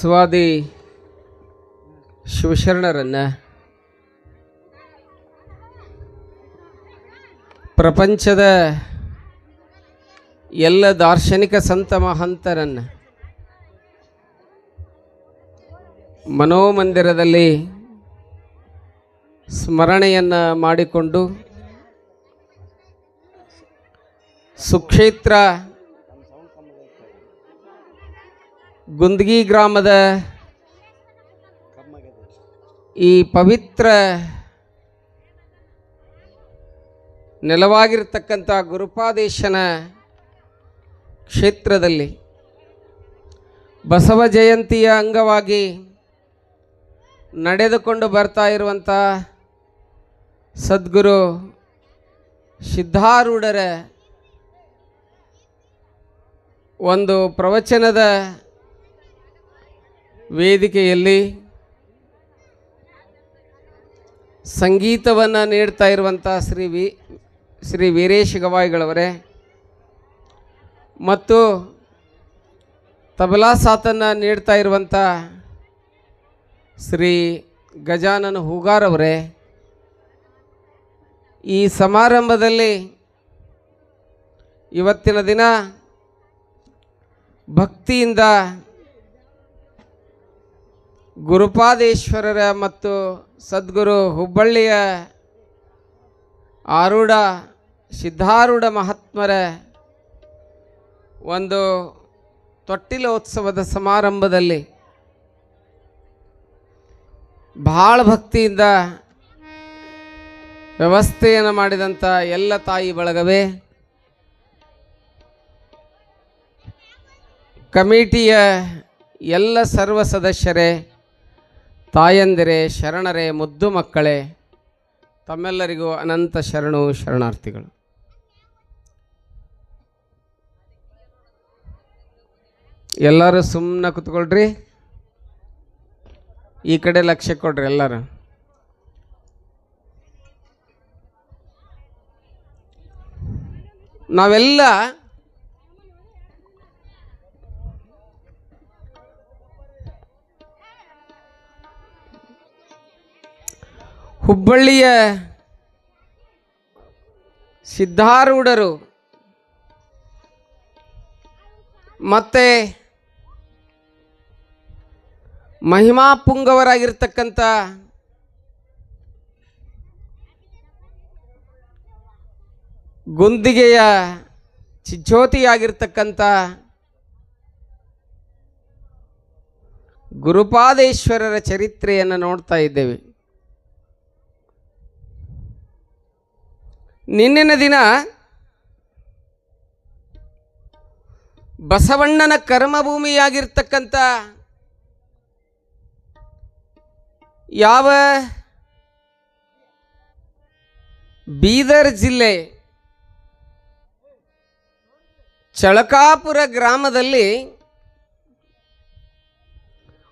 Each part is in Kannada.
ಸ್ವಾದಿ ಶಿವಶರಣರನ್ನು ಪ್ರಪಂಚದ ಎಲ್ಲ ದಾರ್ಶನಿಕ ಸಂತ ಮಹಂತರನ್ನು ಮನೋಮಂದಿರದಲ್ಲಿ ಸ್ಮರಣೆಯನ್ನು ಮಾಡಿಕೊಂಡು ಸುಕ್ಷೇತ್ರ ಗುಂದಗಿ ಗ್ರಾಮದ ಈ ಪವಿತ್ರ ನೆಲವಾಗಿರ್ತಕ್ಕಂಥ ಗುರುಪಾದೇಶನ ಕ್ಷೇತ್ರದಲ್ಲಿ ಬಸವ ಜಯಂತಿಯ ಅಂಗವಾಗಿ ನಡೆದುಕೊಂಡು ಬರ್ತಾ ಇರುವಂಥ ಸದ್ಗುರು ಸಿದ್ಧಾರೂಢರ ಒಂದು ಪ್ರವಚನದ ವೇದಿಕೆಯಲ್ಲಿ ಸಂಗೀತವನ್ನು ನೀಡ್ತಾ ಇರುವಂಥ ಶ್ರೀ ವಿ, ಶ್ರೀ ವೀರೇಶ್ ಗವಾಯಿಗಳವರೇ, ಮತ್ತು ತಬಲಾ ಸಾತನ್ನು ನೀಡ್ತಾ ಇರುವಂಥ ಶ್ರೀ ಗಜಾನನ ಹೂಗಾರವರೇ ಈ ಸಮಾರಂಭದಲ್ಲಿ ಇವತ್ತಿನ ದಿನ ಭಕ್ತಿಯಿಂದ ಗುರುಪಾದೇಶ್ವರರ ಮತ್ತು ಸದ್ಗುರು ಹುಬ್ಬಳ್ಳಿಯ ಆರೂಢ ಸಿದ್ಧಾರೂಢ ಮಹಾತ್ಮರ ಒಂದು ತೊಟ್ಟಿಲೋತ್ಸವದ ಸಮಾರಂಭದಲ್ಲಿ ಭಾಳ ಭಕ್ತಿಯಿಂದ ವ್ಯವಸ್ಥೆಯನ್ನು ಮಾಡಿದಂಥ ಎಲ್ಲ ತಾಯಿ ಬಳಗವೇ, ಕಮಿಟಿಯ ಎಲ್ಲ ಸರ್ವ ಸದಸ್ಯರೇ ತಾಯಂದಿರೇ, ಶರಣರೇ, ಮುದ್ದು ಮಕ್ಕಳೇ, ತಮ್ಮೆಲ್ಲರಿಗೂ ಅನಂತ ಶರಣು ಶರಣಾರ್ಥಿಗಳು. ಎಲ್ಲರೂ ಸುಮ್ಮನೆ ಕುತ್ಕೊಳ್ರಿ. ಈ ಕಡೆ ಲಕ್ಷ್ಯ ಕೊಡ್ರಿ ಎಲ್ಲರೂ. ನಾವೆಲ್ಲ ಹುಬ್ಬಳ್ಳಿಯ ಸಿದ್ಧಾರೂಢರು ಮತ್ತೆ ಮಹಿಮಾ ಪುಂಗವರಾಗಿರ್ತಕ್ಕಂಥ ಗುಂದಿಗೆಯ ಚಿಜ್ಯೋತಿಯಾಗಿರ್ತಕ್ಕಂಥ ಗುರುಪಾದೇಶ್ವರರ ಚರಿತ್ರೆಯನ್ನು ನೋಡ್ತಾ ಇದ್ದೇವೆ. ನಿನ್ನಿನ ದಿನ ಬಸವಣ್ಣನ ಕರ್ಮಭೂಮಿಯಾಗಿರ್ತಕ್ಕಂಥ ಯಾವ ಬೀದರ್ ಜಿಲ್ಲೆ ಚಳಕಾಪುರ ಗ್ರಾಮದಲ್ಲಿ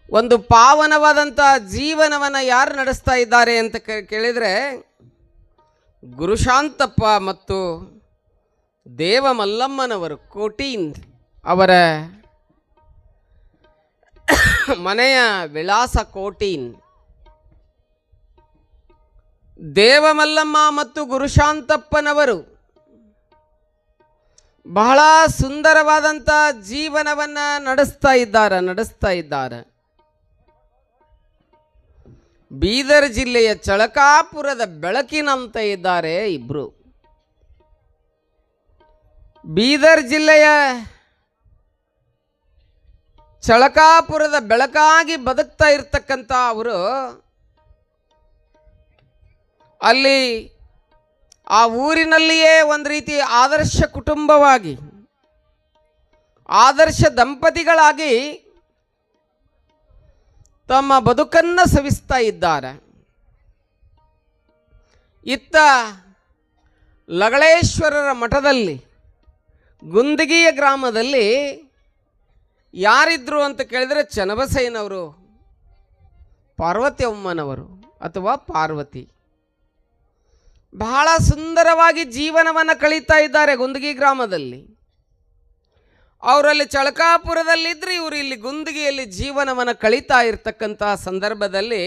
ಒಂದು ಪಾವನವಾದಂಥ ಜೀವನವನ್ನು ಯಾರು ನಡೆಸ್ತಾ ಇದ್ದಾರೆ ಅಂತ ಕೇಳಿದರೆ ಗುರುಶಾಂತಪ್ಪ ಮತ್ತು ದೇವಮಲ್ಲಮ್ಮನವರು ಕೋಟೀನ್ ಅವರ ಮನೆಯ ವಿಳಾಸ ಕೋಟೀನ್. ದೇವಮಲ್ಲಮ್ಮ ಮತ್ತು ಗುರುಶಾಂತಪ್ಪನವರು ಬಹಳ ಸುಂದರವಾದಂಥ ಜೀವನವನ್ನು ನಡೆಸ್ತಾ ಇದ್ದಾರೆ ನಡೆಸ್ತಾ ಇದ್ದಾರೆ. ಬೀದರ್ ಜಿಲ್ಲೆಯ ಚಳಕಾಪುರದ ಬೆಳಕಿನಂತ ಇದ್ದಾರೆ ಇಬ್ರು. ಬೀದರ್ ಜಿಲ್ಲೆಯ ಚಳಕಾಪುರದ ಬೆಳಕಾಗಿ ಬದುಕ್ತಾ ಇರ್ತಕ್ಕಂಥ ಅವರು, ಅಲ್ಲಿ ಆ ಊರಿನಲ್ಲಿಯೇ ಒಂದು ರೀತಿ ಆದರ್ಶ ಕುಟುಂಬವಾಗಿ, ಆದರ್ಶ ದಂಪತಿಗಳಾಗಿ ತಮ್ಮ ಬದುಕನ್ನು ಸವಿಸ್ತಾ ಇದ್ದಾರೆ. ಇತ್ತ ಲಗಳೇಶ್ವರರ ಮಠದಲ್ಲಿ, ಗುಂದಗಿಯ ಗ್ರಾಮದಲ್ಲಿ ಯಾರಿದ್ರು ಅಂತ ಕೇಳಿದರೆ ಚನ್ನಬಸಯ್ಯನವರು ಪಾರ್ವತಿ ಅಮ್ಮನವರು ಅಥವಾ ಪಾರ್ವತಿ. ಬಹಳ ಸುಂದರವಾಗಿ ಜೀವನವನ್ನು ಕಳೀತಾ ಇದ್ದಾರೆ ಗುಂದಗಿ ಗ್ರಾಮದಲ್ಲಿ. ಅವರಲ್ಲಿ ಚಳಕಾಪುರದಲ್ಲಿದ್ದರೆ ಇವರು ಇಲ್ಲಿ ಗುಂದಿಗೆಯಲ್ಲಿ ಜೀವನವನ್ನು ಕಳೀತಾ ಇರ್ತಕ್ಕಂತಹ ಸಂದರ್ಭದಲ್ಲಿ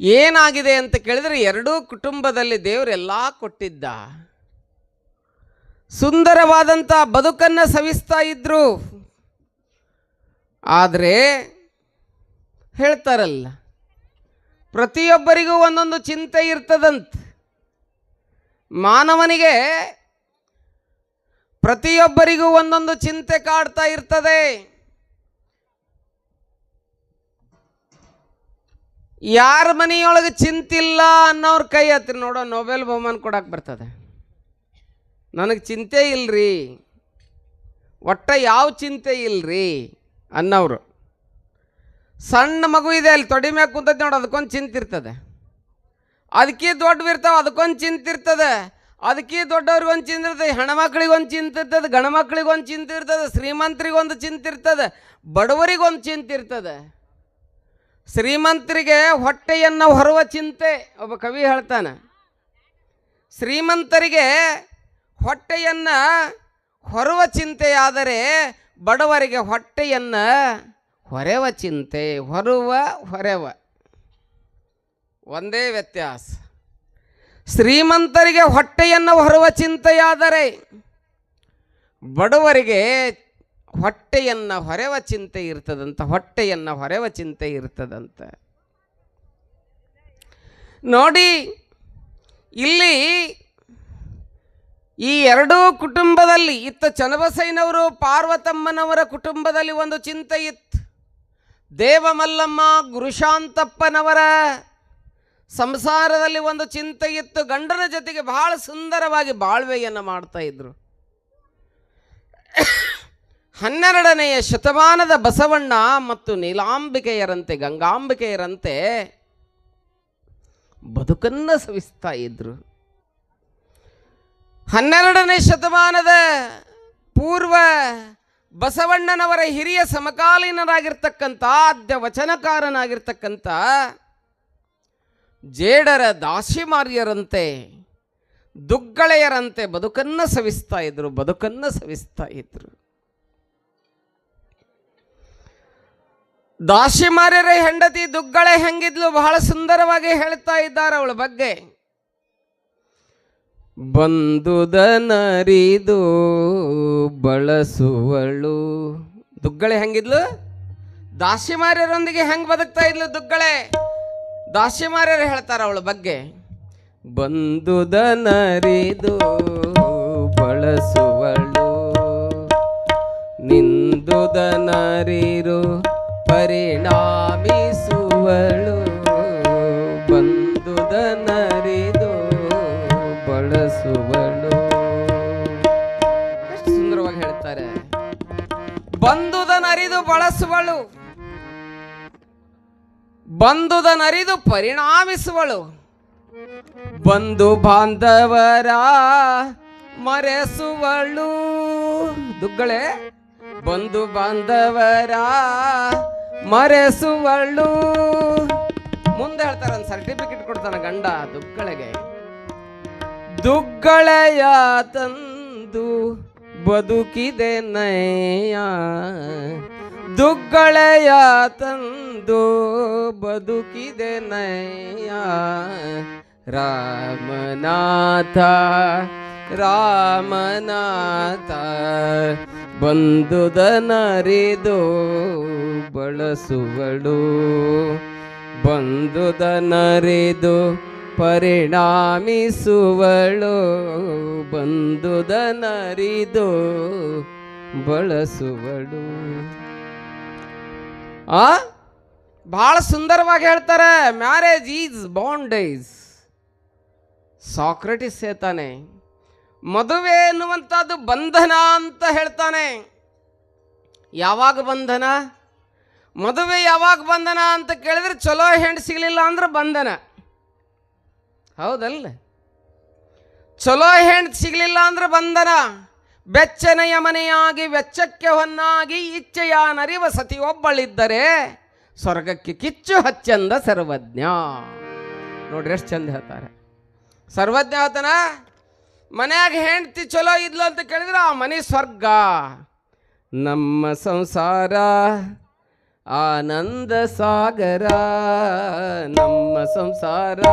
ಏನಾಗಿದೆ ಅಂತ ಕೇಳಿದರೆ, ಎರಡೂ ಕುಟುಂಬದಲ್ಲಿ ದೇವರೆಲ್ಲ ಕೊಟ್ಟಿದ್ದ. ಸುಂದರವಾದಂಥ ಬದುಕನ್ನು ಸವಿಸ್ತಾ ಇದ್ರು. ಆದರೆ ಹೇಳ್ತಾರಲ್ಲ, ಪ್ರತಿಯೊಬ್ಬರಿಗೂ ಒಂದೊಂದು ಚಿಂತೆ ಇರ್ತದಂತ. ಮಾನವನಿಗೆ ಪ್ರತಿಯೊಬ್ಬರಿಗೂ ಒಂದೊಂದು ಚಿಂತೆ ಕಾಡ್ತಾ ಇರ್ತದೆ. ಯಾರ ಮನೆಯೊಳಗೆ ಚಿಂತಿಲ್ಲ ಅನ್ನೋರ ಕೈ ಹತ್ತಿರ ನೋಡೋ ನೊಬೆಲ್ ಬಹುಮಾನ ಕೊಡಕ್ಕೆ ಬರ್ತದೆ. ನನಗೆ ಚಿಂತೆ ಇಲ್ರಿ. ಒಟ್ಟ ಯಾವ ಚಿಂತೆ ಇಲ್ರಿ ಅನ್ನೋರು. ಸಣ್ಣ ಮಗು ಇದೆ, ಅಲ್ಲಿ ತೊಡಿ ಮ್ಯಾಗ ಕುಂತೈತೆ ನೋಡಿ, ಅದಕ್ಕೊಂದು ಚಿಂತಿರ್ತದೆ. ಅದಕ್ಕೆ ದೊಡ್ಡವಿರ್ತಾವೆ ಅದಕ್ಕೊಂದು ಚಿಂತಿರ್ತದೆ. ಅದಕ್ಕೆ ದೊಡ್ಡವ್ರಿಗೆ ಒಂದು ಚಿಂತೆ ಇರ್ತದೆ ಹೆಣ್ಮಕ್ಳಿಗೊಂದು ಚಿಂತೆ ಇರ್ತದೆ, ಗಂಡು ಮಕ್ಳಿಗೊಂದು ಚಿಂತೆ ಇರ್ತದೆ, ಶ್ರೀಮಂತರಿಗೆ ಒಂದು ಚಿಂತೆ ಇರ್ತದೆ, ಬಡವರಿಗೆ ಒಂದು ಚಿಂತೆ ಇರ್ತದೆ. ಶ್ರೀಮಂತರಿಗೆ ಹೊಟ್ಟೆಯನ್ನು ಹೊರುವ ಚಿಂತೆ, ಒಬ್ಬ ಕವಿ ಹೇಳ್ತಾನೆ. ಶ್ರೀಮಂತರಿಗೆ ಹೊಟ್ಟೆಯನ್ನು ಹೊರುವ ಚಿಂತೆಯಾದರೆ ಬಡವರಿಗೆ ಹೊಟ್ಟೆಯನ್ನು ಹೊರೆವ ಚಿಂತೆ, ಹೊರುವ ಹೊರೆವ. ಒಂದೇ ವ್ಯತ್ಯಾಸ. ಶ್ರೀಮಂತರಿಗೆ ಹೊಟ್ಟೆಯನ್ನು ಹೊರುವ ಚಿಂತೆಯಾದರೆ ಬಡವರಿಗೆ ಹೊಟ್ಟೆಯನ್ನು ಹೊರೆವ ಚಿಂತೆ ಇರ್ತದಂತ, ಹೊಟ್ಟೆಯನ್ನು ಹೊರೆವ ಚಿಂತೆ ಇರ್ತದಂತ. ನೋಡಿ, ಇಲ್ಲಿ ಈ ಎರಡೂ ಕುಟುಂಬದಲ್ಲಿ, ಇತ್ತ ಚನ್ನಬಸೈನವರು ಪಾರ್ವತಮ್ಮನವರ ಕುಟುಂಬದಲ್ಲಿ ಒಂದು ಚಿಂತೆ ಇತ್ತು. ದೇವಮಲ್ಲಮ್ಮ ಗುರುಶಾಂತಪ್ಪನವರ ಸಂಸಾರದಲ್ಲಿ ಒಂದು ಚಿಂತೆ ಇತ್ತು. ಗಂಡನ ಜೊತೆಗೆ ಬಹಳ ಸುಂದರವಾಗಿ ಬಾಳ್ವೆಯನ್ನು ಮಾಡ್ತಾ ಇದ್ರು. ಹನ್ನೆರಡನೆಯ ಶತಮಾನದ ಬಸವಣ್ಣ ಮತ್ತು ನೀಲಾಂಬಿಕೆಯರಂತೆ, ಗಂಗಾಂಬಿಕೆಯರಂತೆ ಬದುಕನ್ನು ಸವಿಸ್ತಾ ಇದ್ರು. ಹನ್ನೆರಡನೇ ಶತಮಾನದ ಪೂರ್ವ ಬಸವಣ್ಣನವರ ಹಿರಿಯ ಸಮಕಾಲೀನರಾಗಿರ್ತಕ್ಕಂಥ ಆದ್ಯ ವಚನಕಾರನಾಗಿರ್ತಕ್ಕಂಥ ಜೇಡರ ದಾಸಿಮಾರ್ಯರಂತೆ, ದುಗ್ಗಳೆಯರಂತೆ ಬದುಕನ್ನು ಸವಿಸ್ತಾ ಇದ್ರು, ಬದುಕನ್ನು ಸವಿಸ್ತಾ ಇದ್ರು. ದಾಸಿಮಾರ್ಯರ ಹೆಂಡತಿ, ದುಗ್ಗಳೆ ಹೆಂಗಿದ್ಲು ಬಹಳ ಸುಂದರವಾಗಿ ಹೇಳ್ತಾ ಇದ್ದಾರೆ ಅವಳ ಬಗ್ಗೆ. ಬಂದುದನರಿದು ಬಳಸುವಳು. ದುಗ್ಗಳೆ ಹೆಂಗಿದ್ಲು? ದಾಸಿಮಾರ್ಯರೊಂದಿಗೆ ಹೆಂಗ್ ಬದುಕ್ತಾ ಇದ್ಲು ದುಗ್ಗಳೆ? ದಾಸಿಮಾರ್ಯರು ಹೇಳ್ತಾರೆ ಅವಳ ಬಗ್ಗೆ. ಬಂದುದನರಿದು ಬಳಸುವಳು. ನಿಂದುದನರಿರು ಪರಿಣಾಮಿಸುವಳು. ಬಂದುದನರಿದು ಬಳಸುವಳು. ಎಷ್ಟು ಸುಂದರವಾಗಿ ಹೇಳ್ತಾರೆ. ಬಂದುದನರಿದು ಬಳಸುವಳು. ಬಂದುದನರಿದು ಪರಿಣಾಮಿಸುವಳು. ಬಂಧು ಬಾಂಧವರ ಮರೆಸುವಳು. ದುಗ್ಗಳೆ ಬಂಧು ಬಾಂಧವರ ಮರೆಸುವಳು. ಮುಂದೆ ಹೇಳ್ತಾರೆ, ಒಂದು ಸರ್ಟಿಫಿಕೇಟ್ ಕೊಡ್ತಾನೆ ಗಂಡ ದುಗ್ಗಳೆಗೆ. ದುಗ್ಗಳೆಯ ತಂದು ಬದುಕಿದೆ ನಯ ದುಗ್ಗಳೆಯ ತಂದು ಬದುಕಿದೆ ನಯ್ಯ. ರಾಮನಾಥ ರಾಮನಾಥ ಬಂದುದನರಿದು ಬಳಸುವಳು. ಬಂದುದನರಿದು ಪರಿಣಾಮಿಸುವಳು. ಬಂದುದನರಿದು ಬಳಸುವಳು. ಆ? ಬಹಳ ಸುಂದರವಾಗಿ ಹೇಳ್ತಾರೆ ಮ್ಯಾರೇಜ್ ಈಸ್ ಬಾಂಡೇಜ್ ಸಾಕ್ರೆಟಿಸ್ ಹೇಳ್ತಾನೆ, ಮದುವೆ ಎನ್ನುವಂಥದ್ದು ಬಂಧನ ಅಂತ ಹೇಳ್ತಾನೆ. ಯಾವಾಗ ಬಂಧನ? ಮದುವೆ ಯಾವಾಗ ಬಂಧನ ಅಂತ ಕೇಳಿದ್ರೆ ಚಲೋ ಹೆಣ್ಣು ಸಿಗಲಿಲ್ಲ ಅಂದ್ರೆ ಬಂಧನ. ಹೌದಲ್ಲ? ಚಲೋ ಹೆಣ್ಣು ಸಿಗಲಿಲ್ಲ ಅಂದ್ರೆ ಬಂಧನ. ಬೆಚ್ಚನೆಯ ಮನೆಯಾಗಿ, ವೆಚ್ಚಕ್ಕೆ ಹೊನ್ನಾಗಿ, ಇಚ್ಛೆಯ ನರಿವ ಸತಿಯೊಬ್ಬಳಿದ್ದರೆ ಸ್ವರ್ಗಕ್ಕೆ ಕಿಚ್ಚು ಹಚ್ಚಂದ ಸರ್ವಜ್ಞ. ನೋಡ್ರಿ ಎಷ್ಟು ಚಂದ ಹೇಳ್ತಾರೆ. ಸರ್ವಜ್ಞ ಹೇಳ್ತಾನ ಮನೆಯಾಗ ಹೆಂಡ್ತಿ ಚಲೋ ಇದ್ಲು ಅಂತ ಕೇಳಿದ್ರೆ ಆ ಮನೆ ಸ್ವರ್ಗ. ನಮ್ಮ ಸಂಸಾರ ಆನಂದ ಸಾಗರ. ನಮ್ಮ ಸಂಸಾರ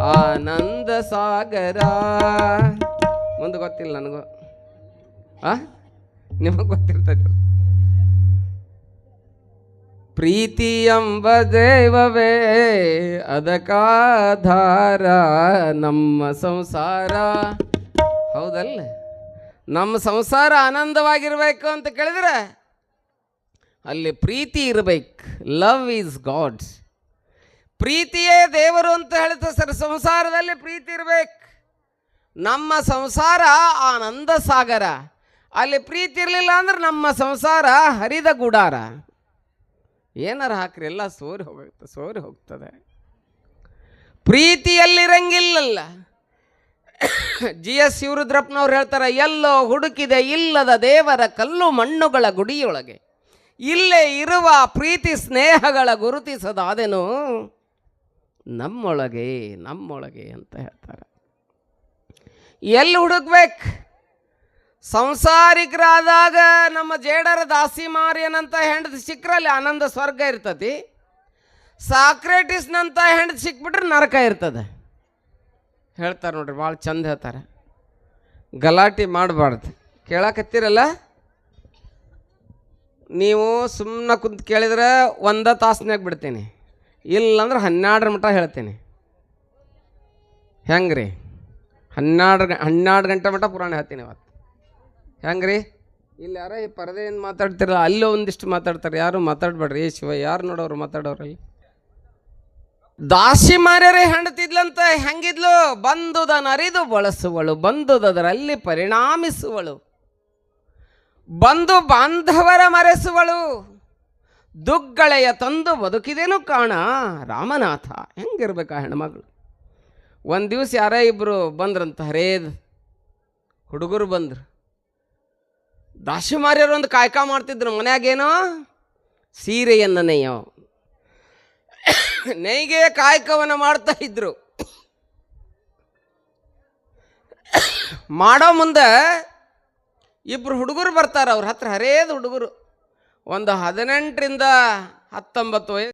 ಆನಂದ ಸಾಗರ. ಮುಂದೆ ಗೊತ್ತಿಲ್ಲ ನನಗೂ. ಆ? ನಿಮಗೆ ಗೊತ್ತಿರ್ತೈತೆ ಪ್ರೀತಿ ಎಂಬ ದೇವವೇ, ಅದಕ್ಕಾಧಾರ ನಮ್ಮ ಸಂಸಾರ. ಹೌದಲ್ಲ? ನಮ್ಮ ಸಂಸಾರ ಆನಂದವಾಗಿರ್ಬೇಕು ಅಂತ ಕೇಳಿದ್ರೆ, ಅಲ್ಲಿ ಪ್ರೀತಿ ಇರಬೇಕು. Love is gods. ಪ್ರೀತಿಯೇ ದೇವರು ಅಂತ ಹೇಳ್ತಾರೆ ಸರ್, ಸಂಸಾರದಲ್ಲಿ ಪ್ರೀತಿ ಇರಬೇಕು. ನಮ್ಮ ಸಂಸಾರ ಆನಂದ ಸಾಗರ. ಅಲ್ಲಿ ಪ್ರೀತಿ ಇರಲಿಲ್ಲ ಅಂದ್ರೆ ನಮ್ಮ ಸಂಸಾರ ಹರಿದ ಗುಡಾರ. ಏನಾರು ಹಾಕ್ರಿ, ಎಲ್ಲ ಸೋರಿ ಹೋಗುತ್ತೆ ಸೋರಿ ಹೋಗ್ತದೆ. ಪ್ರೀತಿಯಲ್ಲಿರಂಗಿಲ್ಲಲ್ಲ. ಜಿ ಎಸ್ ಶಿವರುದ್ರಪ್ಪನವ್ರು ಹೇಳ್ತಾರೆ, ಎಲ್ಲೋ ಹುಡುಕಿದೆ ಇಲ್ಲದ ದೇವರ ಕಲ್ಲು ಮಣ್ಣುಗಳ ಗುಡಿಯೊಳಗೆ. ಇಲ್ಲೇ ಇರುವ ಪ್ರೀತಿ ಸ್ನೇಹಗಳ ಗುರುತಿಸದಾದೆನು, ನಮ್ಮೊಳಗೆ ನಮ್ಮೊಳಗೆ ಅಂತ ಹೇಳ್ತಾರೆ. ಎಲ್ಲಿ ಹುಡುಕ್ಬೇಕು? ಸಂಸಾರಿಕರಾದಾಗ ನಮ್ಮ ಜೇಡರ ದಾಸಿ ಮಾರಿಯನಂತ ಹೆಂಡತಿ ಸಿಕ್ಕರಲ್ಲಿ ಆನಂದ ಸ್ವರ್ಗ ಇರ್ತತಿ. ಸಾಕ್ರೇಟಿಸ್ನಂತ ಹೆಂಡತಿ ಸಿಕ್ಬಿಟ್ರೆ ನರಕ ಇರ್ತದೆ. ಹೇಳ್ತಾರೆ ನೋಡ್ರಿ, ಭಾಳ ಚಂದ ಹೇಳ್ತಾರೆ. ಗಲಾಟೆ ಮಾಡಬಾರ್ದು. ಕೇಳಕತ್ತೀರಲ್ಲ? ನೀವು ಸುಮ್ಮನೆ ಕುಂತು ಕೇಳಿದ್ರೆ ಒಂದ ತಾಸ್ನಾಗ ಬಿಡ್ತೀನಿ. ಇಲ್ಲಂದ್ರೆ ಹನ್ನೆರಡರ ಮಟ್ಟ ಹೇಳ್ತೀನಿ. ಹೆಂಗೆ ರೀ ಹನ್ನೆರಡು ಹನ್ನೆರಡು ಗಂಟೆ ಮಟ್ಟ ಪುರಾಣ ಹೇಳ್ತೀನಿ ಇವತ್ತು. ಹೆಂಗೆ ರೀ ಇಲ್ಲಿ ಯಾರೋ ಈ ಪರದೆ ಏನು ಮಾತಾಡ್ತಿರಲ್ಲ ಅಲ್ಲೇ ಒಂದಿಷ್ಟು ಮಾತಾಡ್ತಾರೆ. ಯಾರು ಮಾತಾಡ್ಬೇಡ್ರಿ ಏ ಶಿವ ಯಾರು ನೋಡೋರು ಮಾತಾಡೋರಲ್ಲಿ ದಾಸಿ ಮಾರ್ಯರೇ ಹೆಂಡತಿದ್ಲಂತ ಹೆಂಗಿದ್ಲು? ಬಂದುದನರಿದು ಬಳಸುವಳು ಬಂದುದರಲ್ಲಿ ಪರಿಣಾಮಿಸುವಳು. ಬಂದು ಬಾಂಧವರ ಮರೆಸುವಳು. ದುಗ್ಗಳೆಯ ತಂದು ಬದುಕಿದೇನು ಕಾಣ ರಾಮನಾಥ. ಹೆಂಗಿರ್ಬೇಕಾ ಹೆಣ್ಮಗಳು? ಒಂದು ದಿವಸ ಯಾರೇ ಇಬ್ಬರು ಬಂದ್ರಂತ ಹರೇದ್. ಹುಡುಗರು ಬಂದ್ರು. ದಾಸಿಮಾರ್ಯರು ಒಂದು ಕಾಯಕ ಮಾಡ್ತಿದ್ರು ಮನ್ಯಾಗೇನೋ? ಸೀರೆಯನ್ನು ನೇಯೋ ನೈಗೆ ಕಾಯಕವನ್ನು ಮಾಡ್ತಾ ಇದ್ರು. ಮಾಡೋ ಮುಂದೆ ಇಬ್ಬರು ಹುಡುಗರು ಬರ್ತಾರೆ ಅವ್ರ ಹತ್ರ, ಹರೇದು ಹುಡುಗರು. ಒಂದು ಹದಿನೆಂಟರಿಂದ ಹತ್ತೊಂಬತ್ತು ವಯಸ್ಸು.